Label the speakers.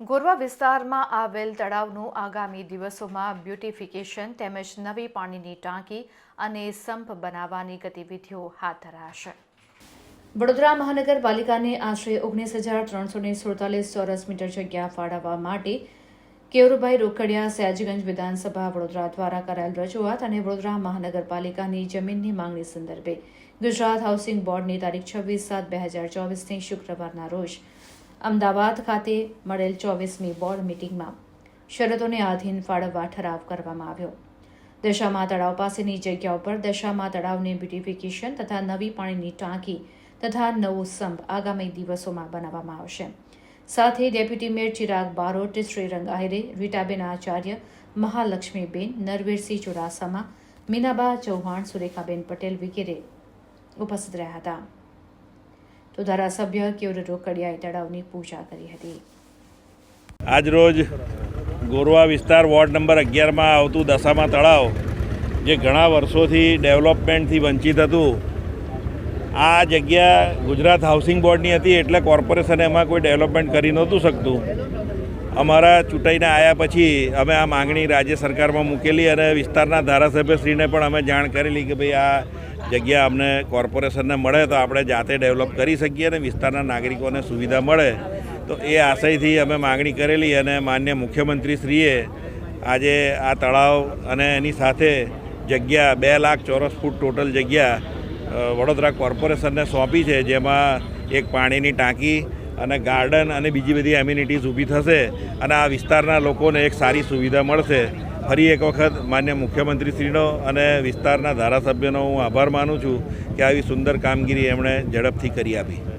Speaker 1: ગોરવા વિસ્તારમાં આવેલ તળાવનું આગામી દિવસોમાં બ્યુટિફિકેશન તેમજ નવી પાણીની ટાંકી અને સંપ બનાવવાની ગતિવિધિઓ હાથ ધરાશે. વડોદરા મહાનગરપાલિકાને આશરે ઓગણીસ હજાર ત્રણસો ને સુડતાલીસ ચોરસ મીટર જગ્યા ફાળવવા માટે કેયુરભાઈ રોકડિયા સયાજીગંજ વિધાનસભા વડોદરા દ્વારા કરાયેલ રજૂઆત અને વડોદરા મહાનગરપાલિકાની જમીનની માંગણી સંદર્ભે ગુજરાત હાઉસિંગ બોર્ડની તારીખ છવ્વીસ સાત બે હજાર ચોવીસની શુક્રવારના રોજ અમદાવાદ ખાતે મળેલ ચોવીસમી બોર્ડ મિટિંગમાં શરતોને આધીન ફાળવવા ઠરાવ કરવામાં આવ્યો. દશામાં તળાવ પાસેની જગ્યા ઉપર દશામાં તળાવની બ્યુટિફિકેશન તથા નવી પાણીની ટાંકી તથા નવો સ્તંભ આગામી દિવસોમાં બનાવવામાં આવશે. સાથે ડેપ્યુટી મેયર ચિરાગ બારોટ, શ્રીરંગ આહિરે, રીટાબેન આચાર્ય, મહાલક્ષ્મીબેન, નરવીરસિંહ ચુડાસમા, મીનાબા ચૌહાણ, સુરેખાબેન પટેલ વગેરે ઉપસ્થિત રહ્યા હતા. તો ધારાસભ્ય કેવર રોકડિયાએ તળાવની પૂજા કરી હતી.
Speaker 2: આજરોજ ગોરવા વિસ્તાર વોર્ડ નંબર અગિયારમાં આવતું દશામા તળાવ, જે ઘણા વર્ષોથી ડેવલપમેન્ટથી વંચિત હતું આ જગ્યા ગુજરાત હાઉસિંગ બોર્ડની હતી એટલે કોર્પોરેશન એમાં કોઈ ડેવલપમેન્ટ કરી નહોતું શકતું. અમારા ચૂંટાઈને આવ્યા પછી અમે આ માંગણી રાજ્ય સરકારમાં મૂકેલી અને વિસ્તારના ધારાસભ્યશ્રીને પણ અમે જાણ કરેલી કે ભાઈ આ જગ્યા અમને કોર્પોરેશનને મળે તો આપણે જાતે ડેવલપ કરી શકીએ અને વિસ્તારના નાગરિકોને સુવિધા મળે. તો એ આશયથી અમે માગણી કરેલી અને માન્ય મુખ્યમંત્રીશ્રીએ આજે આ તળાવ અને એની સાથે જગ્યા બે લાખ ચોરસ ફૂટ ટોટલ જગ્યા વડોદરા કોર્પોરેશનને સોંપી છે, જેમાં એક પાણીની ટાંકી અને ગાર્ડન અને બીજી બધી એમ્યુનિટીઝ ઊભી થશે અને આ વિસ્તારના લોકોને એક સારી સુવિધા મળશે. ફરી એક વખત માન્ય મુખ્યમંત્રીશ્રીનો અને વિસ્તારના ધારાસભ્યનો હું આભાર માનું છું કે આવી સુંદર કામગીરી એમણે ઝડપથી કરી આપી.